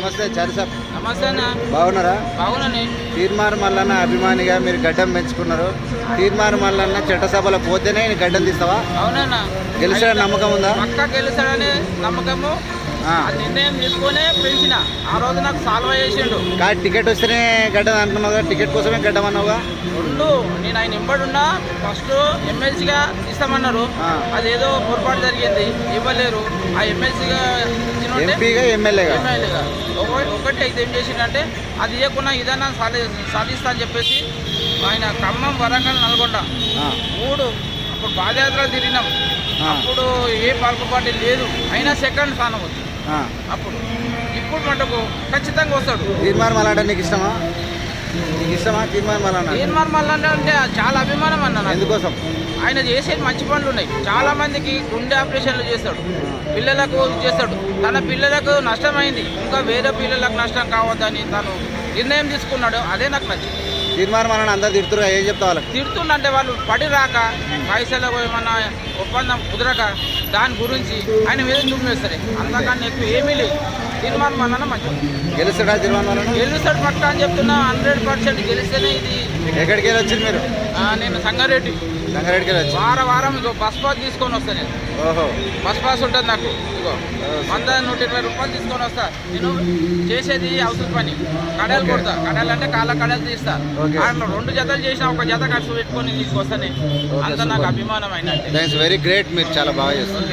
నమస్తే చారి సాబ్ నమస్తే అన్న. బాగున్నారా? బాగున్నాను తీర్మార్ మల్లన్న అభిమానిగా మీరు గడ్డం పెంచుకున్నారు. తీర్మార్ మల్లన్న చట్టసభలో పోతేనే ఈయన గడ్డం తీస్తావా? అవునన్నా. గెలిచాడని నమ్మకం ఉందా? పక్క గెలుస్తాడనే నమ్మకము. ఆ. ఆ నిర్ణయం తీసుకొని పెంచిన. ఆ రోజు నాకు సాల్వ్ చేసిండు. కా టికెట్ వస్తేనే గడ్డం అనుకున్నావు కదా టికెట్ కోసమే గడ్డం అన్నావుగా? రెండు నేను ఆయన ఇంబడున్నా ఫస్ట్ ఎమ్మెల్సీగా ఇస్తామన్నారు. ఆ. అదేదో పొరపాటు జరిగింది. ఇవ్వలేరు. ఆ ఎమ్మెల్సీగా ఎంపీగా ఎమ్మెల్యేగా? ఎమ్మెల్యేగా. ఒకటి అయితే ఏం చేసిండంటే అది ఇవ్వకుండా ఇదన్నా సాధి సాధిస్తా అని చెప్పేసి ఆయన ఖమ్మం వరంగల్ నల్గొండ మూడు అప్పుడు పాదయాత్రలు తిరిగినాం. అప్పుడు ఏ పాలక పార్టీ లేదు. అయినా సెకండ్ స్థానం వచ్చింది. అప్పుడు ఇప్పుడు మటుకు ఖచ్చితంగా వస్తాడు. మల్లన్న నీకు ఇష్టమా? నీకు ఇష్టమా తీర్మార్ మల్లన్న తీర్మార్ మల్లన్న అంటే చాలా అభిమానం అన్న. ఎందుకోసం? ఆయన చేసేది మంచి పనులు ఉన్నాయి. చాలా మందికి గుండె ఆపరేషన్లు చేస్తాడు. పిల్లలకు చేస్తాడు. తన పిల్లలకు నష్టమైంది. ఇంకా వేరే పిల్లలకు నష్టం కావద్దని తను నిర్ణయం తీసుకున్నాడు. అదే నాకు నచ్చింది. తీర్మార్ మల్లన్న అందరు తిడుతురు ఏం చెప్తా వాళ్ళకి? తిడుతుండంటే వాళ్ళు పడి రాక పైసలకు ఏమన్నా ఒప్పందం కుదరక దాని గురించి ఆయన మీద దుమ్మేస్తారు అంతకన్నా ఎక్కువ ఏమీ లేదు. తీర్మానం మన మంచిది గెలుస్తాడా తీర్మార్ మల్లన్న గెలుస్తాడు పక్క అని చెప్తున్నా హండ్రెడ్ పర్సెంట్ గెలిస్తేనే ఇది. ఎక్కడికి వెళ్ళి వచ్చింది మీరు నేను సంగారెడ్డి. సంగారెడ్డికి వెళ్ళి వారం వారం ఇగో బస్ పాస్ తీసుకొని వస్తా నేను. ఓహో. బస్ పాస్ ఉంటుంది నాకు. ఇగో వంద నూట ఇరవై రూపాయలు తీసుకొని వస్తా. నేను చేసేది అవసరం పని. కడలు. కొడతా. కడలు అంటే కాళ్ళ కడలు తీస్తా. రెండు జతలు చేసిన ఒక జత ఖర్చు పెట్టుకొని తీసుకొస్తానే అంత నాకు. అభిమానం అయినట్టే. వెరీ గ్రేట్ మీరు చాలా బాగా చేస్తారు